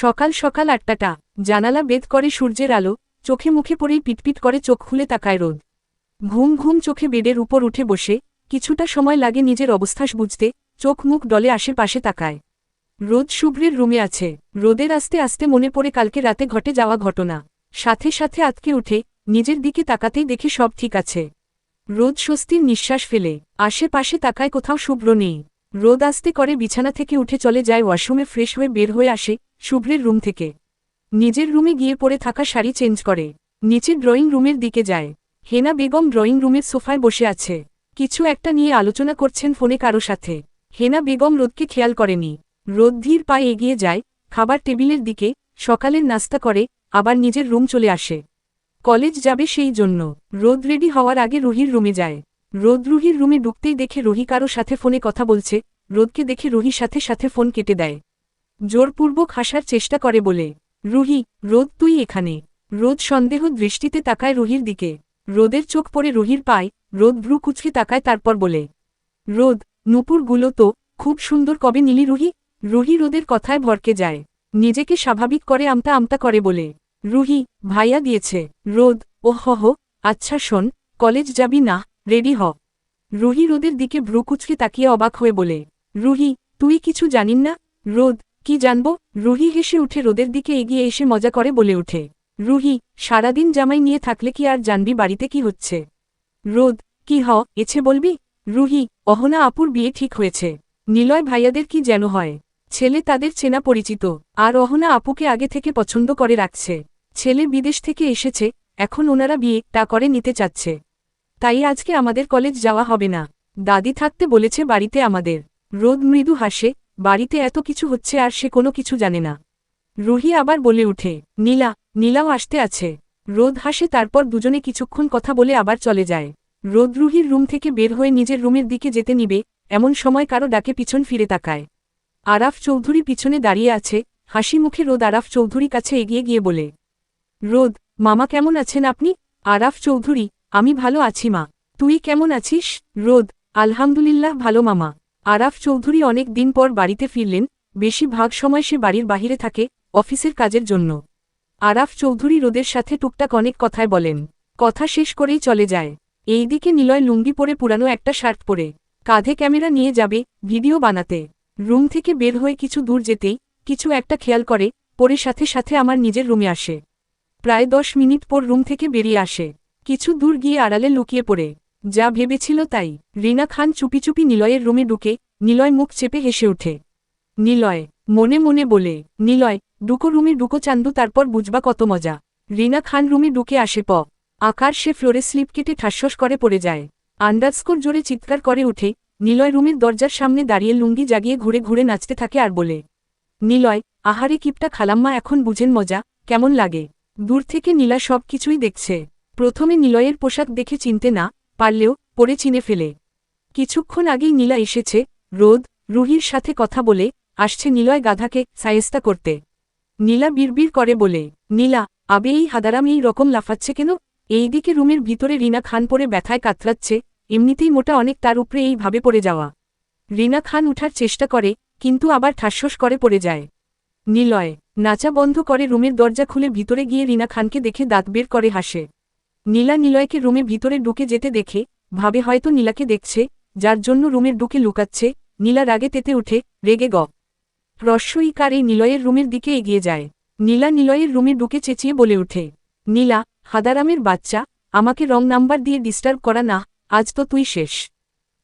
সকাল সকাল আটটাটা, জানালা বেদ করে সূর্যের আলো, চোখে মুখে পড়েই পিটপিট করে চোখ খুলে তাকায় রোদ। ঘুম ঘুম চোখে বেডের উপর উঠে বসে, কিছুটা সময় লাগে নিজের অবস্থাস বুঝতে, চোখ মুখ ডলে আশেপাশে তাকায়। রোদ শুভ্রের রুমে আছে। রোদের আস্তে আস্তে মনে পড়ে কালকে রাতে ঘটে যাওয়া ঘটনা। সাথে সাথে আতকে উঠে, নিজের দিকে তাকাতেই দেখে সব ঠিক আছে। রোদ স্বস্তির নিঃশ্বাস ফেলে। আশেপাশে তাকায় কোথাও শুভ্র নেই। রোদ আসতে করে বিছানা থেকে উঠে চলে যায়, ওয়াশরুমে ফ্রেশ হয়ে বের হয়ে আসে শুভ্রের রুম থেকে। নিজের রুমে গিয়ে পরে থাকা শাড়ি চেঞ্জ করে, নিচে ড্রয়িং রুমের দিকে যায়। হেনা বেগম ড্রয়িং রুমের সোফায় বসে আছে। কিছু একটা নিয়ে আলোচনা করছেন ফোনে কারও সাথে। হেনা বেগম রোদকে খেয়াল করেনি। রোদ ধীর পায়ে এগিয়ে যায়, খাবার টেবিলের দিকে, সকালের নাস্তা করে, আবার নিজের রুম চলে আসে। কলেজ যাবে সেই জন্য। রোদ রেডি হওয়ার আগে রুহির রুমে যায়। রোদ রুহির রুমে ঢুকতেই দেখে রুহি কারও সাথে ফোনে কথা বলছে, রোদকে দেখে রুহির সাথে সাথে ফোন কেটে দেয়। জোরপূর্বক হাসার চেষ্টা করে বলে, রুহি, রোদ, তুই এখানে? রোদ সন্দেহ দৃষ্টিতে তাকায় রুহির দিকে। রোদের চোখ পড়ে রুহির পায়, রোদ ভ্রু কুচকে তাকায় তারপর বলে, রোদ নুপুরগুলো তো খুব সুন্দর, কবে নিলি রুহি? রুহি রোদের কথায় ভরকে যায়। নিজেকে স্বাভাবিক করে আমতা আমতা করে বলে, রুহি, ভাইয়া দিয়েছে। রোদ ও হ আচ্ছা শোন, কলেজ যাবি না? রেডি হ। রুহি রোদের দিকে ভ্রু কুচকে তাকিয়ে অবাক হয়ে বলে, রুহি, তুই কিছু জানিন না? রোদ, কি জানব? রুহি হেসে উঠে রোদের দিকে এগিয়ে এসে মজা করে বলে উঠে রুহি, সারাদিন জামাই নিয়ে থাকলে কি আর জানবি বাড়িতে কি হচ্ছে? রোদ, কি হ, এছে বলবি? রুহি, অহনা আপুর বিয়ে ঠিক হয়েছে। নিলয় ভাইয়াদের কি যেন হয়। ছেলে তাদের চেনা পরিচিত, আর অহনা আপুকে আগে থেকে পছন্দ করে রাখছে। ছেলে বিদেশ থেকে এসেছে, এখন ওনারা বিয়ে তা করে নিতে চাচ্ছে। তাই আজকে আমাদের কলেজ যাওয়া হবে না। দাদি থাকতে বলেছে বাড়িতে আমাদের। রোদ মৃদু হাসে, বাড়িতে এত কিছু হচ্ছে আর সে কোনো কিছু জানে না। রুহি আবার বলে উঠে, নীলা, নীলাও আসতে আছে। রোদ হাসে তারপর দুজনে কিছুক্ষণ কথা বলে আবার চলে যায়। রোদ রুহির রুম থেকে বের হয়ে নিজের রুমের দিকে যেতে নিবে, এমন সময় কারও ডাকে পিছন ফিরে তাকায়। আরাফ চৌধুরী পিছনে দাঁড়িয়ে আছে, হাসি মুখে রোদ আরাফ চৌধুরী কাছে এগিয়ে গিয়ে বলে, রোদ, মামা কেমন আছেন আপনি? আরাফ চৌধুরী আমি ভালো আছি, মা। তুই কেমন আছিস? রোদ। আলহামদুলিল্লাহ ভালো, মামা। আরাফ চৌধুরী অনেক দিন পর বাড়িতে ফিরলেন। বেশি ভাগ সময় সে বাড়ির বাহিরে থাকে, অফিসের কাজের জন্য। আরাফ চৌধুরী রোদের সাথে টুকটাক অনেক কথায় বলেন। কথা শেষ করেই চলে যায়। এইদিকে নিলয় লুঙ্গি পরে পুরানো একটা শার্ট পরে। কাঁধে ক্যামেরা নিয়ে যাবে, ভিডিও বানাতে। রুম থেকে বের হয়ে কিছু দূর যেতেই কিছু একটা খেয়াল করে, পরে সাথে সাথে আমার নিজের রুমে আসে। প্রায় দশ মিনিট পর রুম থেকে বেরিয়ে আসে। কিছু দূর গিয়ে আড়ালে লুকিয়ে পড়ে। যা ভেবেছিল তাই। রিনা খান চুপি চুপি নিলয়ের রুমে ঢুকে নিলয় মুখ চেপে হেসে ওঠে। নিলয়, মনে মনে বলে, নিলয় ডুকো রুমে ডুকো চান্দু, তারপর বুঝবা কত মজা। রিনা খান রুমে ঢুকে আসে প আকার সে ফ্লোরে স্লিপ কেটে ঠাসস করে পড়ে যায়। আন্ডারস্কোর জোরে চিৎকার করে উঠে নিলয় রুমের দরজার সামনে দাঁড়িয়ে লুঙ্গি জাগিয়ে ঘুরে ঘুরে নাচতে থাকে আর বলে, নিলয়, আহারে কিপটা খালাম্মা, এখন বুঝেন মজা, কেমন লাগে? দূর থেকে নীলা সব কিছুই দেখছে। প্রথমে নিলয়ের পোশাক দেখে চিনতে না পারলেও পরে চিনে ফেলে। কিছুক্ষণ আগেই নীলা এসেছে, রোদ, রুহির সাথে কথা বলে আসছে নিলয় গাধাকে সায়েস্তা করতে। নীলা বিড়বিড় করে বলে, নীলা, আবে এই হাদারাম এই রকম লাফাচ্ছে কেন? এইদিকে রুমের ভিতরে রিনা খান পরে ব্যথায় কাতরাচ্ছে, এমনিতেই মোটা অনেক তার উপরে এইভাবে পড়ে যাওয়া। রিনা খান উঠার চেষ্টা করে, কিন্তু আবার ঠাসস করে পড়ে যায়। নিলয়, নাচা বন্ধ করে রুমের দরজা খুলে ভিতরে গিয়ে রিনা খানকে দেখে দাঁত বের করে হাসে। নীলা নিলয়কে রুমে ভিতরে ঢুকে যেতে দেখে, ভাবে হয়তো নীলাকে দেখছে, যার জন্য রুমের ঢুকে লুকাচ্ছে, নীলা রাগে তেতে উঠে, রেগে গ রস্যইকার এই নিলয়ের রুমের দিকে এগিয়ে যায়। নীলা নিলয়ের রুমে ঢুকে চেঁচিয়ে বলে উঠে, নীলা, হাদারামের বাচ্চা, আমাকে রং নাম্বার দিয়ে ডিস্টার্ব করা না, আজ তো তুই শেষ।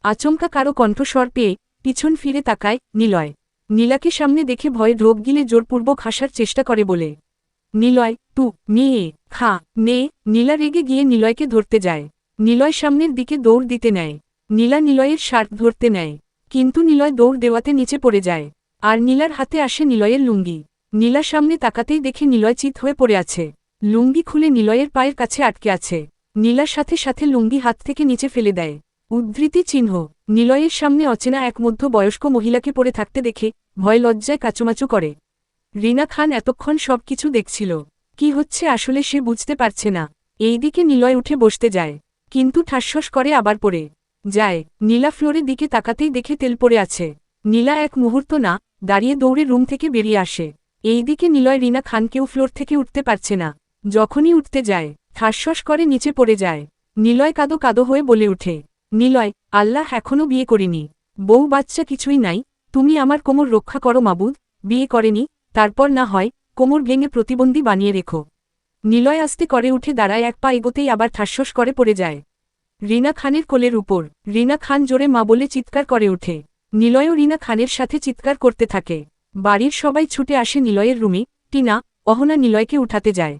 আচমকা কারও কণ্ঠস্বর পেয়ে, পিছন ফিরে তাকায় নিলয়। নীলাকে সামনে দেখে ভয়ে ঢোক গিলে জোরপূর্বক হাসার চেষ্টা করে বলে নিলয় টু নিয়ে খা, নে, নীলা রেগে গিয়ে নিলয়কে ধরতে যায়। নিলয় সামনের দিকে দৌড় দিতে নেয়। নীলা নিলয়ের শার্ট ধরতে নেয়। কিন্তু নিলয় দৌড় দেওয়াতে নিচে পড়ে যায়। আর নীলার হাতে আসে নিলয়ের লুঙ্গি। নীলা সামনে তাকাতেই দেখে নিলয় চিত হয়ে পড়ে আছে। লুঙ্গি খুলে নিলয়ের পায়ের কাছে আটকে আছে। নীলার সাথে সাথে লুঙ্গি হাত থেকে নিচে ফেলে দেয়। উদ্ধৃতি চিহ্ন। নিলয়ের সামনে অচেনা এক মধ্য বয়স্ক মহিলাকে পড়ে থাকতে দেখে ভয় লজ্জায় কাচুমাচু করে। রিনা খান এতক্ষণ সব কিছু দেখছিল। কি হচ্ছে আসলে সে বুঝতে পারছে না। এইদিকে নিলয় উঠে বসতে যায়। কিন্তু ঠাসস করে আবার পড়ে। যায়। নীলা ফ্লোরের দিকে তাকাতেই দেখে তেল পড়ে আছে। নীলা এক মুহূর্ত না, দাঁড়িয়ে দৌড়ে রুম থেকে বেরিয়ে আসে। এইদিকে নিলয় রিনা খানকেও ফ্লোর থেকে উঠতে পারছে না। যখনই উঠতে যায়, ঠাসস করে নিচে পড়ে যায়। নিলয় কাদো কাদো হয়ে বলে উঠে নিলয়, আল্লাহ এখনও বিয়ে করিনি। বউ বাচ্চা কিছুই নাই। তুমি আমার কোমর রক্ষা করো মাবুদ। বিয়ে করেনি। তারপর না হয়, কোমর ভেঙে প্রতিবন্ধী বানিয়ে রেখো। নিলয় আস্তে করে উঠে দাঁড়ায়, এক পা এগোতেই আবার ঠাসস করে পড়ে যায়। রিনা খানের কোলের উপর। রিনা খান জোরে মা বলে চিৎকার করে ওঠে। নিলয়ও রিনা খানের সাথে চিৎকার করতে থাকে। বাড়ির সবাই ছুটে আসে নিলয়ের রুমে। টিনা, অহনা নিলয়কে উঠাতে যায়।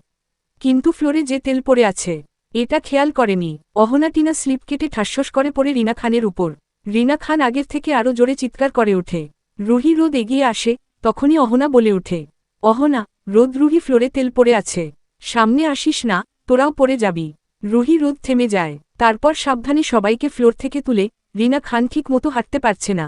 কিন্তু ফ্লোরে যে তেল পড়ে আছে, এটা খেয়াল করেনি। অহনা, টিনা স্লিপ কেটে ঠাসস করে পড়ে রিনা খানের উপর। রিনা খান আগের থেকে আরও জোরে চিৎকার করে ওঠে। রুহি রোদ এগিয়ে আসে তখনই অহনা বলে ওঠে অহনা রোদ রুহি ফ্লোরে তেল পড়ে আছে। সামনে আসিস না, তোরাও পড়ে যাবি রুহি রোদ থেমে যায়। তারপর সাবধানে সবাইকে ফ্লোর থেকে তুলে রিনা খান ঠিক মতো হাঁটতে পারছে না।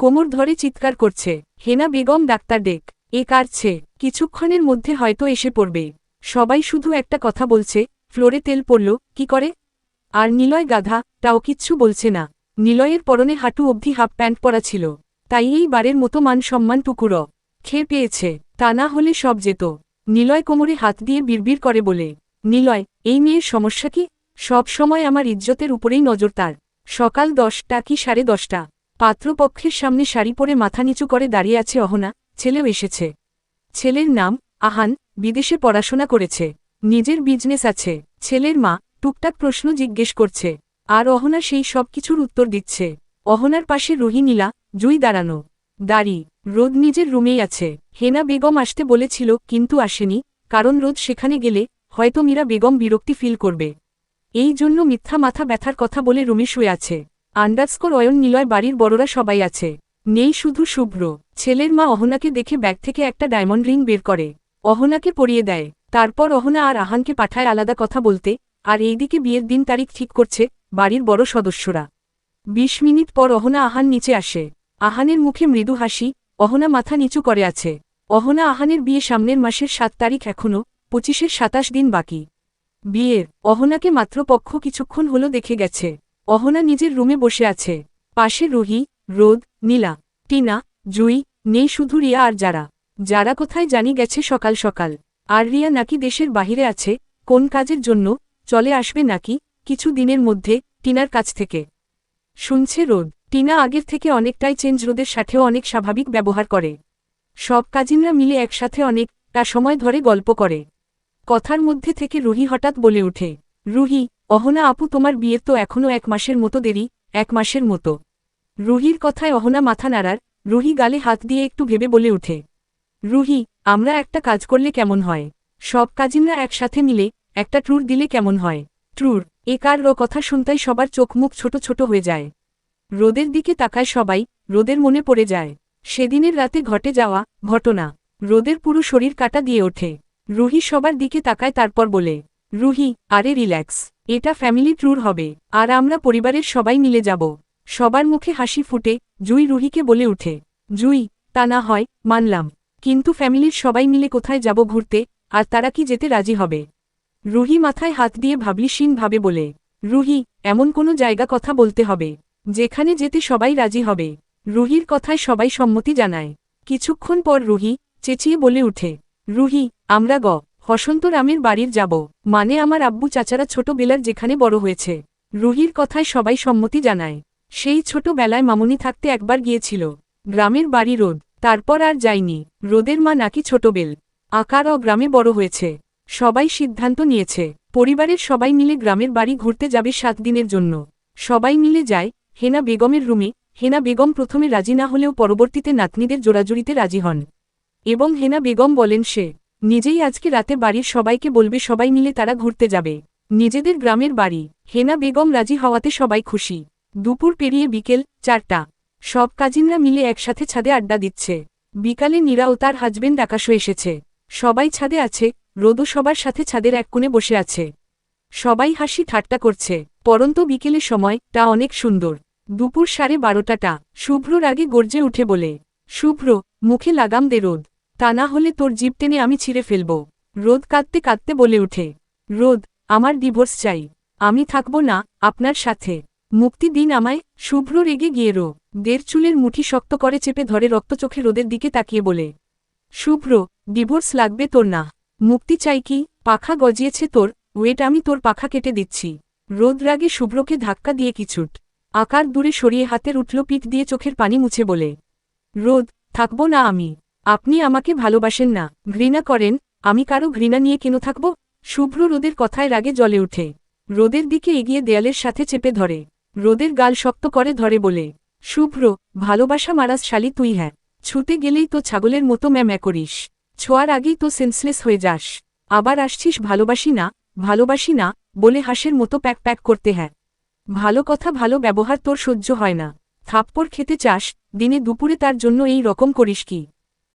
কোমর ধরে চিৎকার করছে, হেনা বেগম, ডাক্তার ডেক এ কারছে কিছুক্ষণের মধ্যে হয়তো এসে পড়বে সবাই শুধু একটা কথা বলছে, ফ্লোরে তেল পড়ল, কি করে আর নিলয় গাধা, তাও কিচ্ছু বলছে না। নিলয়ের পরনে হাঁটু অবধি হাফ প্যান্ট পরা ছিল। তাই এই বারের মতো মান সম্মান টুকুর। খেয়ে পেয়েছে। তা না হলে সব যেত। নিলয় কোমরে হাত দিয়ে বিড়বিড় করে বলে, নিলয়, এই মেয়ের সমস্যা কি? সব সময় আমার ইজ্জতের উপরেই নজর তার। সকাল দশটা কি সাড়ে দশটা? পাত্রপক্ষের সামনে শাড়ি পরে মাথা নিচু করে দাঁড়িয়ে আছে অহনা। ছেলেও এসেছে। ছেলের নাম আহান, বিদেশে পড়াশোনা করেছে। নিজের বিজনেস আছে। ছেলের মা টুকটাক প্রশ্ন জিজ্ঞেস করছে। আর অহনা সেই সব কিছুর উত্তর দিচ্ছে। অহনার পাশে রোহিনীলা জুই দাঁড়ানো। দাড়ি, রোদ নিজের রুমেই আছে। হেনা বেগম আসতে বলেছিল, কিন্তু আসেনি, কারণ রোদ সেখানে গেলে, হয়তো মীরা বেগম বিরক্তি ফিল করবে। এই জন্য মিথ্যা মাথা ব্যথার কথা বলে রুমে শুয়ে আছে। আন্ডারস্কোর অয়ন নিলয় বাড়ির বড়রা সবাই আছে। নেই শুধু শুভ্র। ছেলের মা অহনাকে দেখে ব্যাগ থেকে একটা ডায়মন্ড রিং বের করে। অহনাকে পরিয়ে দেয়। তারপর অহনা আর আহানকে পাঠায় আলাদা কথা বলতে, আর এইদিকে বিয়ের দিন তারিখ ঠিক করছে, বাড়ির বড় সদস্যরা। বিশ মিনিট পর অহনা আহান নিচে আসে। আহানের মুখে মৃদু হাসি, অহনা মাথা নিচু করে আছে। অহনা আহানের বিয়ে সামনের মাসের সাত তারিখ এখনও পঁচিশের সাতাশ দিন বাকি। বিয়ের, অহনাকে মাত্র পক্ষ কিছুক্ষণ হলো দেখে গেছে। অহনা নিজের রুমে বসে আছে। পাশে রুহি, রোদ, নীলা, টিনা, জুই, নেই শুধু রিয়া আর যারা। যারা কোথায় জানি গেছে সকাল সকাল। আর রিয়া নাকি দেশের বাহিরে আছে, কোন কাজের জন্য, চলে আসবে নাকি, কিছু দিনের মধ্যে, টিনার কাছ থেকে। শুনছে রোদ। টিনা আগের থেকে অনেকটাই চেঞ্জ রোদের সাথেও অনেক স্বাভাবিক ব্যবহার করে। সব কাজিনরা মিলে একসাথে অনেকটা সময় ধরে গল্প করে। কথার মধ্যে থেকে রুহি হঠাৎ বলে ওঠে, রুহি, অহনা আপু তোমার বিয়ের তো এখনও এক মাসের মতো দেরি, এক মাসের মতো রুহির কথায় অহনা মাথা নাড়ার, রুহি গালে হাত দিয়ে একটু ভেবে বলে ওঠে, রুহি, আমরা একটা কাজ করলে কেমন হয় সব কাজিনরা একসাথে মিলে, একটা ট্যুর দিলে কেমন হয়? ট্যুর, এ কার কথা শুনতাই সবার চোখ মুখ ছোট ছোট হয়ে যায়। রোদের দিকে তাকায় সবাই, রোদের মনে পড়ে যায়। সেদিনের রাতে ঘটে যাওয়া ঘটনা। রোদের পুরো শরীর কাটা দিয়ে ওঠে। রুহি সবার দিকে তাকায় তারপর বলে, রুহি, আরে রিল্যাক্স, এটা ফ্যামিলি ট্যুর হবে, আর আমরা পরিবারের সবাই মিলে যাব। সবার মুখে হাসি ফুটে, জুই রুহিকে বলে উঠে, জুই, তা না হয়, মানলাম, কিন্তু ফ্যামিলির সবাই মিলে কোথায় যাব ঘুরতে, আর তারা কি যেতে রাজি হবে? রুহি মাথায় হাত দিয়ে ভাবলিসীনভাবে বলে, রুহি, এমন কোনো জায়গা কথা বলতে হবে। যেখানে যেতে সবাই রাজি হবে। রুহির কথায় সবাই সম্মতি জানায়। কিছুক্ষণ পর রুহি চেঁচিয়ে বলে উঠে, রুহি, আমরা গ, হসন্ত রামের বাড়ির যাব। মানে আমার আব্বু চাচারা ছোটবেলার যেখানে বড় হয়েছে। রুহির কথায় সবাই সম্মতি জানায়। সেই ছোটবেলায় মামুনি থাকতে একবার গিয়েছিল। গ্রামের বাড়ি রোদ, তারপর আর যায়নি। রোদের মা নাকি ছোটবেল আকার ও গ্রামে বড় হয়েছে। সবাই সিদ্ধান্ত নিয়েছে, পরিবারের সবাই মিলে গ্রামের বাড়ি ঘুরতে যাবে সাত দিনের জন্য। সবাই মিলে যায় হেনা বেগমের রুমে, হেনা বেগম প্রথমে রাজি না হলেও পরবর্তীতে নাতনিদের জোড়াজুড়িতে রাজি হন। এবং হেনা বেগম বলেন, সে নিজেই আজকে রাতে বাড়ির সবাইকে বলবে, সবাই মিলে তারা ঘুরতে যাবে। নিজেদের গ্রামের বাড়ি। হেনা বেগম রাজি হওয়াতে সবাই খুশি। দুপুর পেরিয়ে বিকেল চারটা। সব কাজিনরা মিলে একসাথে ছাদে আড্ডা দিচ্ছে। বিকালে নীরা ও তার হাজবেন্ড আকাশও এসেছে। সবাই ছাদে আছে, রোদও সবার সাথে ছাদের এক কোণে বসে আছে। সবাই হাসি ঠাট্টা করছে। পরন্ত বিকেলে সময় তা অনেক সুন্দর। দুপুর সাড়ে বারোটাটা শুভ্রর আগে গর্জে উঠে বলে, শুভ্র, মুখে লাগাম দে রোদ। তা না হলে তোর জীব টেনে আমি ছিঁড়ে ফেলব। রোদ কাঁদতে কাঁদতে বলে উঠে, রোদ, আমার ডিভোর্স চাই। আমি থাকব না আপনার সাথে। মুক্তি দিন আমায়। শুভ্র রেগে গিয়ে রো, দেড় চুলের মুঠি শক্ত করে চেপে ধরে রক্তচোখে রোদের দিকে তাকিয়ে বলে, শুভ্র, ডিভোর্স লাগবে তোর না। মুক্তি চাই কি? পাখা গজিয়েছে তোর। ওয়েট, আমি তোর পাখা কেটে দিচ্ছি। রোদ রাগে শুভ্রকে ধাক্কা দিয়ে কিছুট আকার দূরে সরিয়ে হাতের উঠল পিঠ দিয়ে চোখের পানি মুছে বলে, রোদ, থাকব না আমি। আপনি আমাকে ভালোবাসেন না। ঘৃণা করেন, আমি কারও ঘৃণা নিয়ে কেন থাকব? শুভ্র রোদের কথায় রাগে জ্বলে ওঠে। রোদের দিকে এগিয়ে দেয়ালের সাথে চেপে ধরে। রোদের গাল শক্ত করে ধরে বলে, শুভ্র, ভালোবাসা মারাস শালি তুই হ্যাঁ। ছুতে গেলেই তো ছাগলের মতো ম্যাম্যা করিস ছোঁয়ার আগেই তো সেন্সলেস হয়ে যাস। আবার আসছিস ভালোবাসি না ভালোবাসি না বলে হাসের মতো প্যাক প্যাক করতে হ্যাঁ। ভালো কথা, ভালো ব্যবহার তোর সহ্য হয় না। থাপ্পড় খেতে চাস, দিনে দুপুরে তার জন্য এই রকম করিস কি?